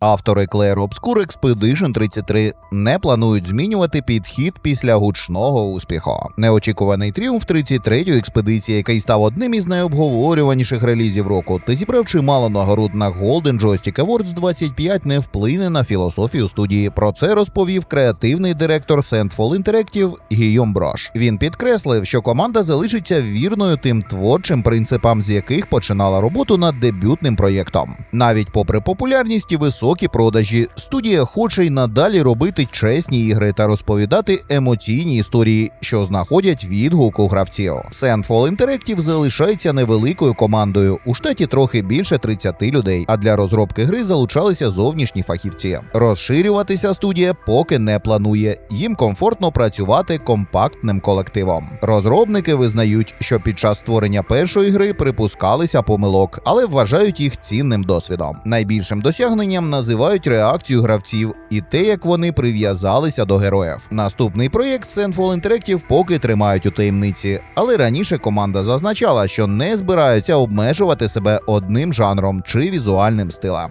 Автори Clair Obscure Expedition 33 не планують змінювати підхід після гучного успіху. Неочікуваний тріумф 33-ї експедиції, який став одним із найобговорюваніших релізів року, та зібрав чимало нагород на Golden Joystick Awards 25, не вплине на філософію студії. Про це розповів креативний директор Sandfall Interactive Гійом Брош. Він підкреслив, що команда залишиться вірною тим творчим принципам, з яких починала роботу над дебютним проєктом. Навіть попри популярність і високі продажі, студія хоче й надалі робити чесні ігри та розповідати емоційні історії, що знаходять відгук у гравців. Sandfall Interactive залишається невеликою командою. У штаті трохи більше 30 людей, а для розробки гри залучалися зовнішні фахівці. Розширюватися студія поки не планує. Їм комфортно працювати компактним колективом. Розробники визнають, що під час створення першої гри припускалися помилок, але вважають їх цінним досвідом. Найбільшим досягненням називають реакцію гравців і те, як вони прив'язалися до героїв. Наступний проєкт Sandfall Interactive поки тримають у таємниці, але раніше команда зазначала, що не збираються обмежувати себе одним жанром чи візуальним стилем.